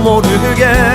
모르게